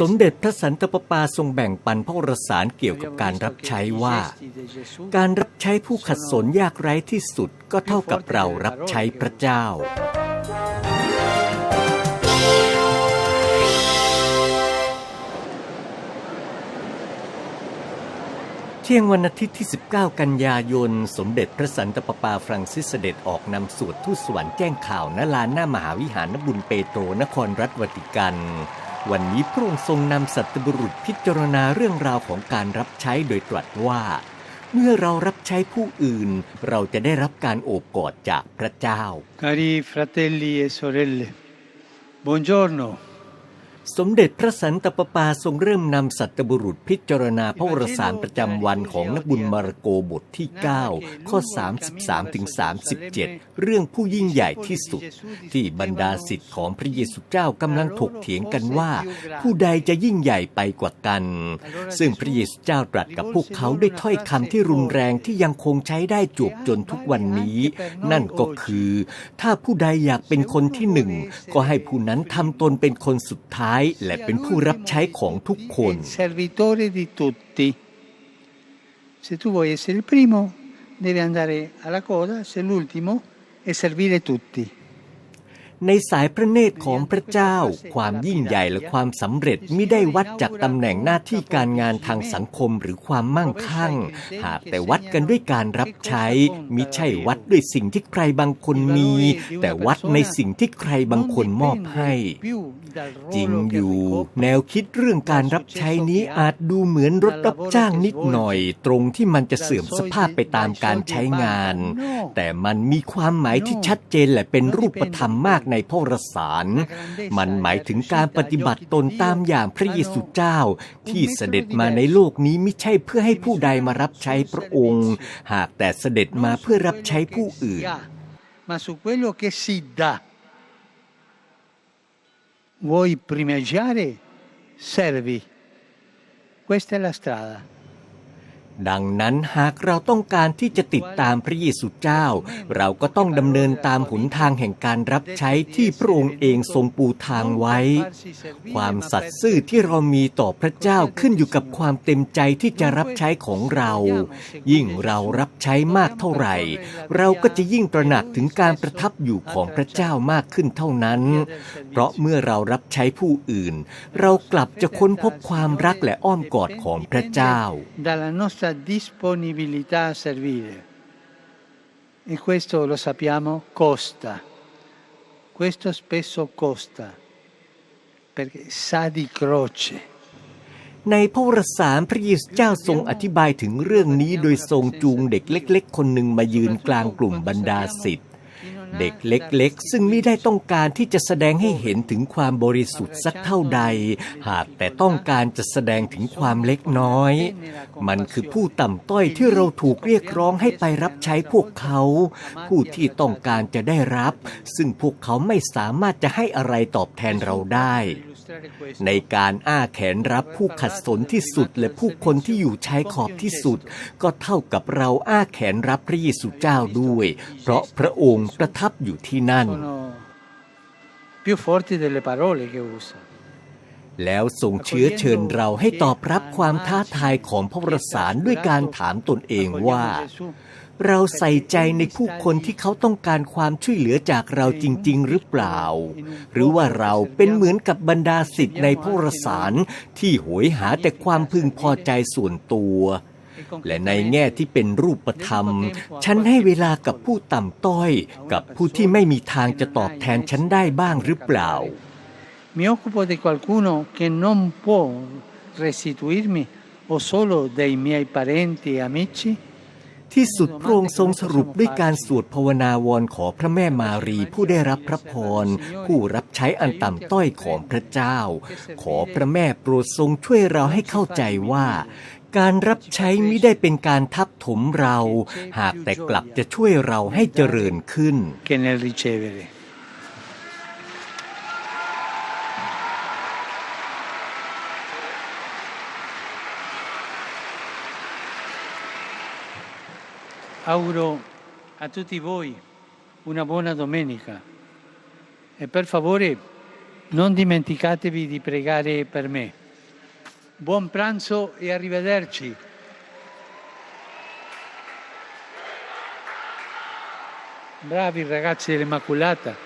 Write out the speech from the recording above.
สมเด็จพระสันตะปาปาทรงแบ่งปันพระรสารเกี่ยวกับการรับใช้ว่า การรับใช้ผู้ขัดสนยากไร้ที่สุดก็เท่ากับเรารับใช้พระเจ้า เที่ยงวันอาทิตย์ที่ 19 กันยายน สมเด็จพระสันตะปาปาฟรังซิสเสด็จออกนำสวดทูตสวรรค์แจ้งข่าวณลานหน้ามหาวิหารนบุญเปโตรนครรัฐวติกัน วันนี้พระองค์ทรงนำสัตบุรุษพิจารณาเรื่องราวของการรับใช้โดยตรัสว่า เมื่อเรารับใช้ผู้อื่น เราจะได้รับการโอบกอดจากพระเจ้า Cari fratelli e sorelle, buongiorno. สมเด็จพระสันตะปาปาทรงเริ่มนำสัตบุรุษพิจารณาพระวรสารประจำวันของนักบุญมาระโกบทที่ 9 ข้อ 33ถึง37 เรื่องผู้ยิ่งใหญ่ที่สุด ที่บรรดาสิทธิ์ของพระเยซูเจ้ากำลังถกเถียงกันว่า ผู้ใดจะยิ่งใหญ่ไปกว่ากัน ซึ่งพระเยซูเจ้าตรัสกับพวกเขาด้วยถ้อยคำที่รุนแรงที่ยังคงใช้ได้จวบจนทุกวันนี้ นั่นก็คือ ถ้าผู้ใดอยากเป็นคนที่หนึ่งก็ให้ผู้นั้นทำตนเป็นคนสุดท้ายและเป็นผู้รับใช้ของทุกคน Il servitore di tutti. Se tu vuoi essere il primo, devi andare alla coda, se l'ultimo, e servire tutti. ในสายพระเนตรของพระเจ้า ความยิ่งใหญ่และความสำเร็จไม่ได้วัดจากตำแหน่งหน้าที่การงานทางสังคมหรือความมั่งคั่ง หากแต่วัดกันด้วยการรับใช้มิใช่วัดด้วยสิ่งที่ใครบางคนมี แต่วัดในสิ่งที่ใครบางคนมอบให้ จริงอยู่ แนวคิดเรื่องการรับใช้นี้อาจดูเหมือนรถรับจ้างนิดหน่อย ตรงที่มันจะเสื่อมสภาพไปตามการใช้งาน แต่มันมีความหมายที่ชัดเจนและเป็นรูปธรรมมากในพระวรสาร มันหมายถึงการปฏิบัติตนตามอย่างพระเยซูเจ้า ที่เสด็จมาในโลกนี้ไม่ใช่เพื่อให้ผู้ใดมารับใช้พระองค์ หากแต่เสด็จมาเพื่อรับใช้ผู้อื่น Ma su quello che si dà. Vuoi primeggiare? Servi. Questa è la strada. ดังนั้นหากเราต้องการที่จะติดตามพระเยซูเจ้า เราก็ต้องดำเนินตามหนทางแห่งการรับใช้ที่พระองค์เองทรงปูทางไว้ ความสัตย์ซื่อที่เรามีต่อพระเจ้าขึ้นอยู่กับความเต็มใจที่จะรับใช้ของเรา ยิ่งเรารับใช้มากเท่าไหร่ เราก็จะยิ่งตระหนักถึงการประทับอยู่ของพระเจ้ามากขึ้นเท่านั้น เพราะเมื่อเรารับใช้ผู้อื่น เรากลับจะค้นพบความรักและอ้อมกอดของพระเจ้า Dalla nostra disponibilità a servire. E questo lo sappiamo costa. Questo spesso costa. Perché sa di croce. ในพระวรสารพระเยซูเจ้าทรงอธิบายถึงเรื่องนี้โดยทรงจูงเด็กเล็ก ๆ คนหนึ่งมายืนกลางกลุ่มบรรดาศิษย์ เด็กเล็กๆ ซึ่งไม่ได้ต้องการที่จะแสดงให้เห็นถึงความบริสุทธิ์สักเท่าใด หากแต่ต้องการจะแสดงถึงความเล็กน้อย มันคือผู้ต่ำต้อยที่เราถูกเรียกร้องให้ไปรับใช้พวกเขา ผู้ที่ต้องการจะได้รับ ซึ่งพวกเขาไม่สามารถจะให้อะไรตอบแทนเราได้ ในการอ้าแขนรับผู้ขัดสนที่สุดและผู้คนที่อยู่ชายขอบที่สุด ก็เท่ากับเราอ้าแขนรับพระเยซูเจ้าด้วย เพราะพระองค์ประทับอยู่ที่นั่น Sono più forti delle parole che usa. แล้วทรงเชื้อเชิญเราให้ตอบรับความท้าทายของพระวรสารด้วยการถามตนเองว่า เราใส่ใจในผู้คนที่เขาต้องการความช่วยเหลือจากเราจริง ๆ หรือเปล่า หรือว่าเราเป็นเหมือนกับบรรดาสิทธิ์ในพระวรสารที่โหยหาแต่ความพึงพอใจส่วนตัว และในแง่ที่เป็นรูปธรรม ฉันให้เวลากับผู้ต่ำต้อย กับผู้ที่ไม่มีทางจะตอบแทนฉันได้บ้างหรือเปล่า Mi occupo di qualcuno che non può restituirmi o solo dei miei parenti e amici? ที่สุดพระองค์ทรงสรุปด้วยการสวดภาวนาวอนขอพระแม่มารีผู้ได้รับพระพร ผู้รับใช้อันต่ำต้อยของพระเจ้า ขอพระแม่โปรดทรงช่วยเราให้เข้าใจว่า การรับใช้ไม่ได้เป็นการทับถมเรา หากแต่กลับจะช่วยเราให้เจริญขึ้น Auguro a tutti voi una buona domenica e per favore non dimenticatevi di pregare per me. Buon pranzo e arrivederci. Bravi ragazzi dell'Immacolata.